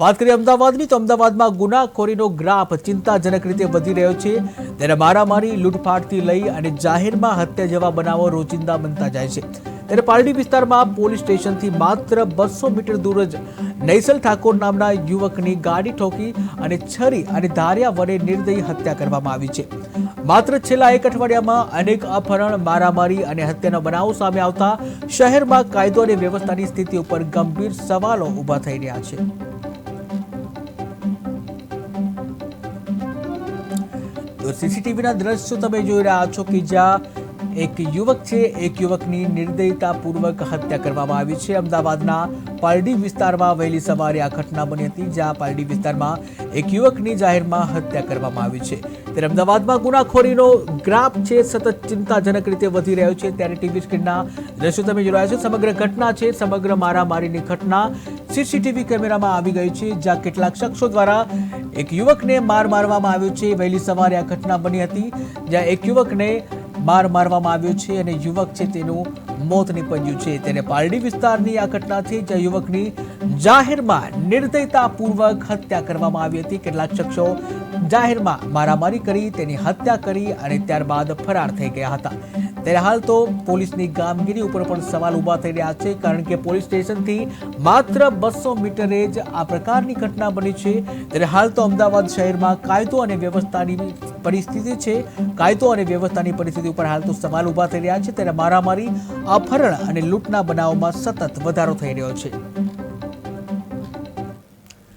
વાત કરીએ અમદાવાદની, તો અમદાવાદમાં ગુનાખોરીનો ગ્રાફ ચિંતાજનક રીતે વધી રહ્યો છે. ત્યારે મારામારી, લૂંટફાટથી લઈ અને જાહેરમાં હત્યા જેવા બનાવો રોજિંદા બનતા જાય છે. ત્યારે પાલડી વિસ્તારમાં પોલીસ સ્ટેશનથી માત્ર બસો મીટર દૂર જ નૈસલ ઠાકોર નામના યુવકની ગાડી ઠોકી અને છરી અને ધાર્યા વડે નિર્દયી હત્યા કરવામાં આવી છે. માત્ર છેલ્લા એક અઠવાડિયામાં અનેક અપહરણ, મારામારી અને હત્યાના બનાવો સામે આવતા શહેરમાં કાયદો અને વ્યવસ્થાની સ્થિતિ ઉપર ગંભીર સવાલો ઊભા થઈ રહ્યા છે. સીસીટીવીના દ્રશ્યો તમે જોઈ રહ્યા છો કે જ્યાં એક યુવક છે એક યુવકની નિર્દયતાપૂર્વક હત્યા કરવામાં આવી છે અમદાવાદના પાલડી વિસ્તારમાં વહેલી સવારે આ ઘટના બની હતી જ્યાં પાલડી વિસ્તારમાં એક યુવકની જાહેરમાં હત્યા કરવામાં આવી છે ત્યારે અમદાવાદમાં ગુનાખોરીનો ગ્રાફ છે સતત ચિંતાજનક રીતે વધી રહ્યો છે। ત્યારે ટીવી સ્ક્રીનના દ્રશ્યો તમે જોઈ રહ્યા છો, સમગ્ર ઘટના છે, સમગ્ર મારામારીની ઘટના સીસીટીવી કેમેરામાં આવી ગઈ છે, જ્યાં કેટલાક શખ્સો દ્વારા એક યુવકને માર મારવામાં આવ્યો છે. વહેલી સવારે આ ઘટના બની હતી, જ્યાં એક યુવકને માર મારવામાં આવ્યો છે અને યુવક છે તેનું મોત નીપજ્યું છે. તેને પારડી વિસ્તારની આ ઘટના છે જ્યાં યુવકની જાહેરમાં નિર્દયતાપૂર્વક હત્યા કરવામાં આવી હતી. કેટલાક શખ્સો જાહેરમાં મારામારી કરી, તેની હત્યા કરી અને ત્યારબાદ ફરાર થઈ ગયા હતા. ત્યારે હાલ તો પોલીસની કામગીરી ઉપર પણ સવાલ ઊભા થઈ રહ્યા છે, કારણ કે પોલીસ સ્ટેશનથી માત્ર બસો મીટરે જ આ પ્રકારની ઘટના બની છે. ત્યારે હાલ તો અમદાવાદ શહેરમાં કાયદો અને વ્યવસ્થાની પરિસ્થિતિ છે. કાયદો અને વ્યવસ્થાની પરિસ્થિતિ ઉપર હાલ તો સવાલ ઊભા થઈ રહ્યા છે. ત્યારે મારામારી, અપહરણ અને લૂંટના બનાવોમાં સતત વધારો થઈ રહ્યો છે.